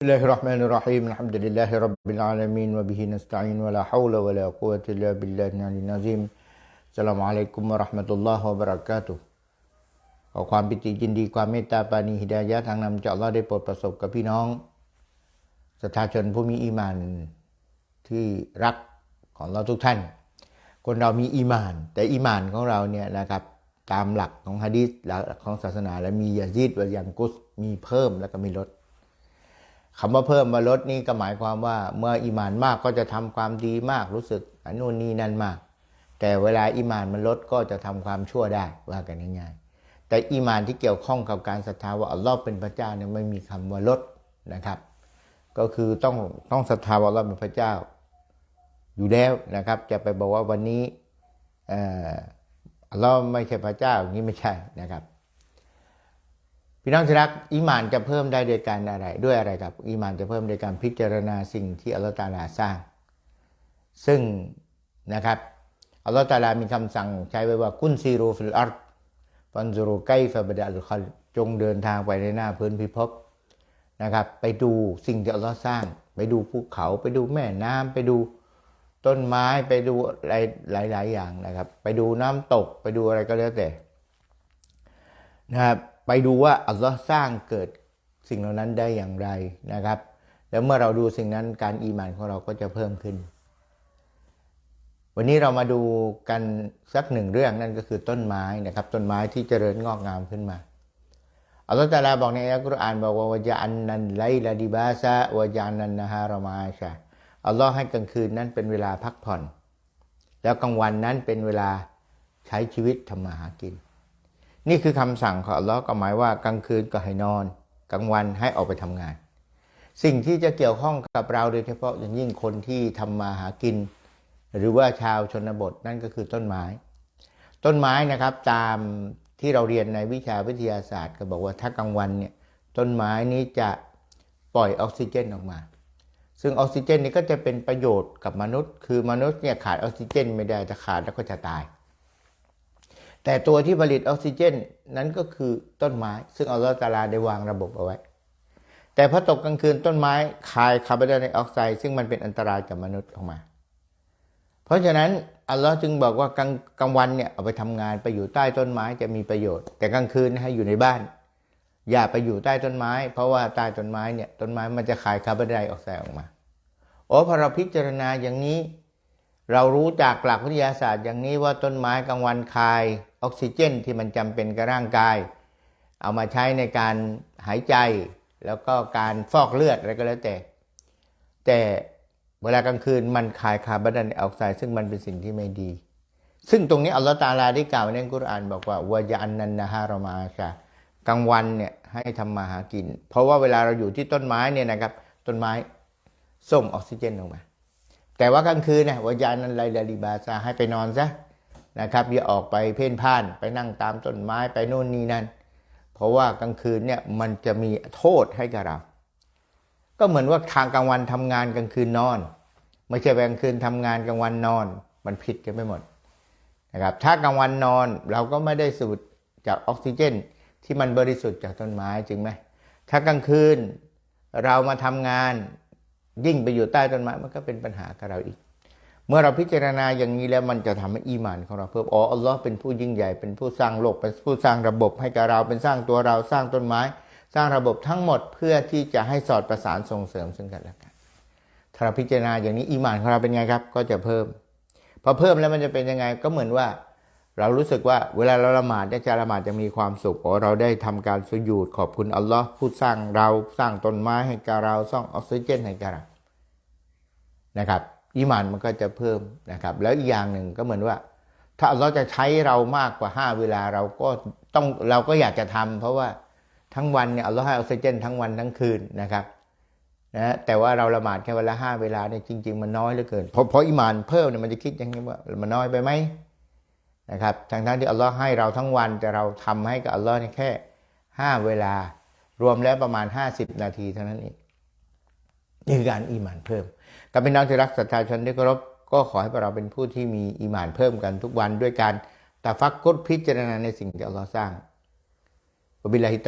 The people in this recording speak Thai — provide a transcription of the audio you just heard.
بسم الله الرحمن الرحيم الحمد لله رب العالمين وبه نستعين ولا حول ولا قوة إلا بالله العلي العظيم السلام عليكم ورحمة الله وبركاته ขอความปิติยินดีความเมตตาปรานีฮิดายะห์ทางนำจากอัลลอฮ์ได้โปรดประสบกับพี่น้องสถาชนผู้มีอีหมานที่รักของเราทุกท่าน คนเรามีอีหมาน แต่อีหมานของเราเนี่ยนะครับตามหลักของฮะดีษหลักของศาสนา และมียาซีดวะยังกุสมีเพิ่มแล้วก็มีลด คำว่าเพิ่มมาลดนี่ก็หมายความว่า เมื่ออีมานมากก็จะทำความดีมากรู้สึกอันนู่นนี่นั่นมาก แต่เวลาอีมานมันลดก็จะทำความชั่วได้ว่ากันง่ายๆแต่อีมานที่เกี่ยวข้องกับการศรัทธาว่าอัลลอฮ์เป็นพระเจ้าเนี่ยไม่มีคำว่าลดนะครับ ก็คือต้องต้องศรัทธาว่าอัลลอฮ์เป็นพระเจ้า อยู่แล้วนะครับ จะไปบอกว่าวันนี้อัลลอฮ์ไม่ใช่พระเจ้าอย่างนี้ไม่ใช่นะครับ พี่น้องที่รักอีหมานจะเพิ่มได้โดยการอะไร ด้วยอะไรครับอีหมานจะเพิ่มโดยการพิจารณาสิ่งที่อัลลอฮฺตาลาสร้าง ซึ่งนะครับอัลลอฮฺตาลามีคำสั่งใช้ไว้ว่ากุนซีรูฟิลอาร์ฟันซูรูไกฟะบดะลุคัลจงเดินทางไปในหน้าพื้นพิภพนะครับ ไปดูสิ่งที่อัลลอฮฺสร้าง ไปดูภูเขาไปดูแม่น้ำไปดูต้นไม้ไปดูหลายหลาย ๆ อย่างนะครับ ไปดูน้ำตกไปดูอะไรก็แล้วแต่นะครับ ไปดูว่าอัลลอฮ์สร้างเกิดสิ่งเหล่านั้นได้อย่างไรนะครับ แล้วเมื่อเราดูสิ่งนั้นการอีหมานของเราก็จะเพิ่มขึ้น วันนี้เรามาดูกันสักหนึ่งเรื่องนั่นก็คือต้นไม้นะครับ ต้นไม้ที่เจริญงอกงามขึ้นมาอัลลอฮฺตาลาบอกในอัลกุรอานบอกว่าวะจาอันนันไลลาดิบาซาวะจานันนะฮารมาชาอัลลอฮ์ให้กลางคืนนั้นเป็นเวลาพักผ่อน แล้วกลางวันนั้นเป็นเวลาใช้ชีวิตทำมาหากิน นี่คือคำสั่งของอัลลอฮ์ก็หมายว่ากลางคืนก็ให้นอน กลางวันให้ออกไปทำงาน สิ่งที่จะเกี่ยวข้องกับเราโดยเฉพาะอย่างยิ่งคนที่ทำมาหากิน หรือว่าชาวชนบทนั่นก็คือต้นไม้ ต้นไม้นะครับตามที่เราเรียนในวิชาวิทยาศาสตร์ ก็บอกว่าถ้ากลางวันเนี่ยต้นไม้นี้จะปล่อยออกซิเจนออกมา ซึ่งออกซิเจนนี้ก็จะเป็นประโยชน์กับมนุษย์ คือมนุษย์เนี่ยขาดออกซิเจนไม่ได้ถ้าขาดแล้วก็จะตาย แต่ตัวที่ผลิตออกซิเจนนั้นก็คือต้นไม้ ซึ่งอัลลอฮฺตาลาได้วางระบบเอาไว้ แต่พอตกกลางคืนต้นไม้คายคาร์บอนไดออกไซด์ซึ่งมันเป็นอันตรายกับมนุษย์ออกมา เพราะฉะนั้นอัลลอฮ์จึงบอกว่ากลางกลางวันเนี่ยเอาไปทำงานไปอยู่ใต้ต้นไม้จะมีประโยชน์ แต่กลางคืนให้อยู่ในบ้าน อย่าไปอยู่ใต้ต้นไม้ เพราะว่าใต้ต้นไม้เนี่ยต้นไม้มันจะคายคาร์บอนไดออกไซด์ออกมาโอ้พอเราพิจารณาอย่างนี้ เรารู้จากหลักวิทยาศาสตร์อย่างนี้ว่าต้นไม้กลางวันคายออกซิเจนที่มันจำเป็นกับร่างกาย เอามาใช้ในการหายใจแล้วก็การฟอกเลือดอะไรก็แล้วแต่ แต่เวลากลางคืนมันคายคาร์บอนไดออกไซด์ซึ่งมันเป็นสิ่งที่ไม่ดี ซึ่งตรงนี้อัลลอฮฺตาลาได้กล่าวในกุรอานบอกว่าวายอันนันนะฮารมาชากลางวันเนี่ยให้ทำมาหากิน เพราะว่าเวลาเราอยู่ที่ต้นไม้เนี่ยนะครับต้นไม้ส่งออกซิเจนออกมา แต่ว่ากลางคืนนะวายานันไลลาลิบาซาให้ไปนอนซะนะครับอย่าออกไปเพ่นพ่านไปนั่งตามต้นไม้ไปโน่นนี่นั่นเพราะว่ากลางคืนเนี่ยมันจะมีโทษให้กับเรา ก็เหมือนว่าทางกลางวันทำงานกลางคืนนอน ไม่ใช่กลางคืนทำงานกลางวันนอน มันผิดกันไปหมดนะครับถ้ากลางวันนอนเราก็ไม่ได้สูดจากออกซิเจน ที่มันบริสุทธิ์จากต้นไม้จริงไหมถ้ากลางคืนเรามาทำงาน ยิ่งไปอยู่ใต้ต้นไม้มันก็เป็นปัญหากับเราอีก เมื่อเราพิจารณาอย่างนี้แล้วมันจะทำให้อีหมานของเราเพิ่มอ๋ออัลลอฮ์เป็นผู้ยิ่งใหญ่เป็นผู้สร้างโลกเป็นผู้สร้างระบบให้กับเราเป็นสร้างตัวเราสร้างต้นไม้ สร้างระบบทั้งหมดเพื่อที่จะให้สอดประสานส่งเสริมซึ่งกันและกันถ้าเราพิจารณาอย่างนี้อีหมานของเราเป็นไงครับ ก็จะเพิ่ม พอเพิ่มแล้วมันจะเป็นยังไงก็เหมือนว่า เรารู้สึกว่าเวลาเราละหมาดเนี่ยจะละหมาดจะมีความสุขอ๋อเราได้ทำการสุญูดขอบคุณอัลลอฮ์ผู้สร้างเราสร้างต้นไม้ให้กับเราสร้างออกซิเจนให้กับเรานะครับอีหมานมันก็จะเพิ่มนะครับ แล้วอีกอย่างหนึ่งก็เหมือนว่า ถ้าเราจะใช้เรามากกว่า 5 เวลาเราก็ต้องเราก็อยากจะทำเพราะว่าทั้งวันเนี่ยอัลลอฮ์ให้ออกซิเจนทั้งวันทั้งคืนนะครับนะแต่ว่าเราละหมาดแค่เวลาห้าเวลาเนี่ยจริง ๆ มันน้อยเหลือเกินเพราะเพราะอีหมานเพิ่มเนี่ยมันจะคิดอย่างนี้ว่ามันน้อยไปไหม นะครับทั้งทั้งที่อัลลอฮ์ให้เราทั้งวันแต่เราทำให้กับอัลลอฮ์แค่ห้าเวลารวมแล้วประมาณ 50 นาทีเท่านั้นเองนี่คือการอีหมานเพิ่มกับเป็นน้องที่รักศรัทธาชนที่เคารพก็ขอให้พวกเราเป็นผู้ที่มีอีหมานเพิ่มกันทุกวันด้วยการตาฟักกุดพิจารณาในสิ่งที่อัลลอฮ์สร้างวบิลลาฮิต